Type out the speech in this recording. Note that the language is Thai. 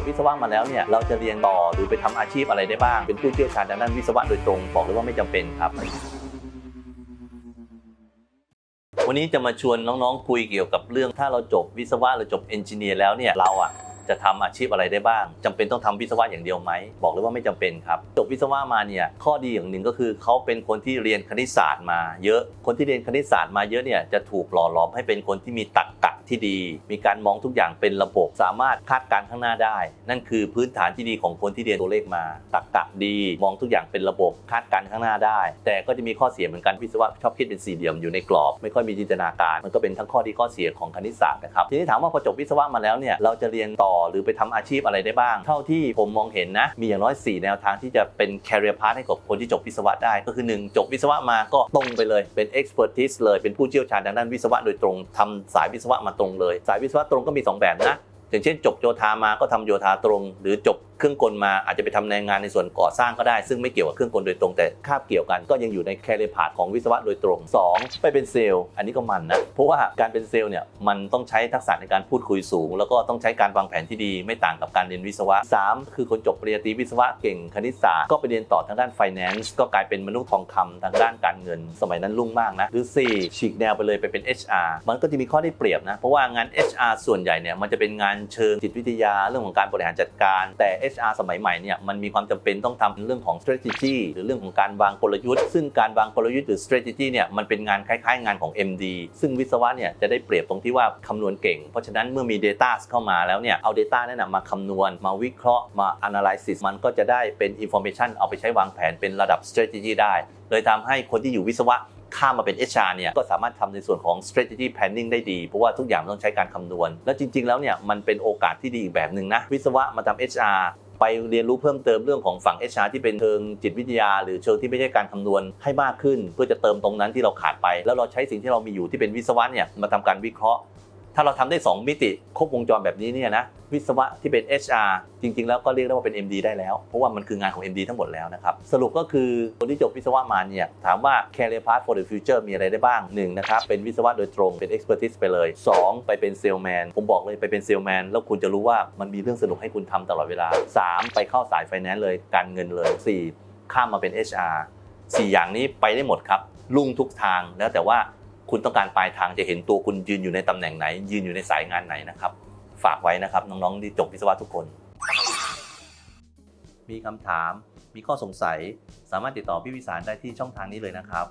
บวิศวะมาแล้วเนี่ยเราจะเรียนต่อหรือไปทำอาชีพอะไรได้บ้าง เป็นผู้เชี่ยวชาญทางด้านวิศวะโดยตรงบอกเลยว่าไม่จำเป็นครับวันนี้จะมาชวนน้องๆคุยเกี่ยวกับเรื่องถ้าเราจบวิศวะหรือจบเอนจิเนียร์แล้วเนี่ยเราอะ จะทำอาชีพอะไรได้บ้างจำเป็นต้องทำวิศวะอย่างเดียวไหม บอกเลยว่าไม่จำเป็นครับ จบวิศวะมาเนี่ยข้อดีอย่างหนึ่งก็คือเขาเป็นคนที่เรียนคณิตศาสตร์มาเยอะ คนที่เรียนคณิตศาสตร์มาเยอะเนี่ยจะถูกหล่อหลอมให้เป็นคนที่มีตรรกะที่ดี มีการมองทุกอย่างเป็นระบบสามารถคาดการณ์ข้างหน้าได้ นั่นคือพื้นฐานที่ดีของคนที่เรียนตัวเลขมาตรรกะดี มองทุกอย่างเป็นระบบคาดการณ์ข้างหน้าได้ แต่ก็จะมีข้อเสียเหมือนกันวิศวะชอบคิดเป็นสี่เหลี่ยมอยู่ในกรอบ ไม่ค่อยมีจินตนาการ มันก็เป็นทั้งข้อดีข้อเสียของคณิตศาสตร์นะครับทีนี้ถามว่าพอจบวิศวะมาแล้วเนี่ยเราจะเรียนต่อหรือไปทำอาชีพอะไรได้บ้าง เท่าที่ผมมองเห็นนะ มีอย่างน้อย 4 แนวทางที่จะเป็น career path ให้กับคนที่จบวิศวะได้ ก็คือ 1 จบวิศวะมาก็ตรงไปเลยเป็น expertise เลยเป็นผู้เชี่ยวชาญทางด้านวิศวะโดยตรงทำสายวิศวะมาตรงเลย สายวิศวะตรงก็มีสองแบบนะอย่างเช่น จบโยธามาก็ทำโยธาตรง หรือจบ เครื่องกลมาอาจจะไปทำในงานในส่วนก่อสร้างก็ได้ ซึ่งไม่เกี่ยวกับเครื่องกลโดยตรงแต่คาบเกี่ยวกัน ก็ยังอยู่ในแคเรพาดของวิศวะโดยตรง 2 ไปเป็นเซลล์ อันนี้ก็มันนะ เพราะว่าการเป็นเซลล์เนี่ยมันต้องใช้ทักษะในการพูดคุยสูง แล้วก็ต้องใช้การวางแผนที่ดีไม่ต่างกับการเรียนวิศวะ 3 คือคนจบปริญญาตรีวิศวะเก่งคณิตศาสตร์ก็ไปเรียนต่อทางด้าน finance ก็กลายเป็นมนุษย์ทองคำทางด้านการเงิน สมัยนั้นรุ่งมากนะหรือ 4 ฉีกแนวไปเลยไปเป็น HR มันก็จะมีข้อได้เปรียบนะเพราะว่างาน HR ส่วนใหญ่เนี่ยมันจะเป็นงานเชิงจิตวิทยาเรื่องของการบริหารจัดการแต่ HR สมัยใหม่เนี่ยมันมีความจำเป็นต้องทำเรื่องของ strategy หรือเรื่องของการวางกลยุทธ์ ซึ่งการวางกลยุทธ์หรือ strategy เนี่ยมันเป็นงานคล้ายๆ งานของ MD ซึ่งวิศวะเนี่ยจะได้เปรียบตรงที่ว่าคำนวณเก่ง เพราะฉะนั้นเมื่อมี Data เข้ามาแล้วเนี่ยเอา Data นั่นนะมาคำนวณ มาวิเคราะห์มา analysis มันก็จะได้เป็น information เอาไปใช้วางแผนเป็นระดับ strategy ได้ เลยทำให้คนที่อยู่วิศวะ ข้ามมาเป็น HR เนี่ยก็สามารถทำในส่วนของ strategy planning ได้ดี เพราะว่าทุกอย่างต้องใช้การคำนวณ แล้วจริง ๆ แล้วเนี่ยมันเป็นโอกาสที่ดีอีกแบบหนึ่งนะ วิศวะมาทำ HR ไปเรียนรู้เพิ่มเติมเรื่องของฝั่ง HR ที่เป็นเชิงจิตวิทยา หรือเชิงที่ไม่ใช่การคำนวณให้มากขึ้น เพื่อจะเติมตรงนั้นที่เราขาดไป แล้วเราใช้สิ่งที่เรามีอยู่ที่เป็นวิศวะเนี่ยมาทำการวิเคราะห์ ถ้าเราทำได้ 2 มิติครบวงจรแบบนี้เนี่ยนะ วิศวะที่เป็น HR จริง ๆ แล้วก็เรียกได้ว่าเป็น MD ได้แล้ว เพราะว่ามันคืองานของ MD ทั้งหมดแล้วนะครับ สรุปก็คือคนที่จบวิศวะมาเนี่ยถามว่า career path for the future มีอะไรได้บ้าง 1 นะครับเป็นวิศวะโดยตรงเป็น expertise ไปเลย 2 ไปเป็น salesman ผมบอกเลยไปเป็น salesman แล้วคุณจะรู้ว่ามันมีเรื่องสนุกให้คุณทำตลอดเวลา 3 ไปเข้าสาย finance เลยการเงินเลย 4 ข้ามมาเป็น HR 4 อย่างนี้ไปได้หมดครับลุ่งทุกทางแล้วแต่ว่าคุณต้องการปลายทางจะเห็นตัวคุณยืนอยู่ในตำแหน่งไหน ยืนอยู่ในสายงานไหนนะครับ ฝากไว้นะครับ น้องๆที่จบวิศวะทุกคน มีคำถามมีข้อสงสัย สามารถติดต่อพี่วิสารได้ที่ช่องทางนี้เลยนะครับ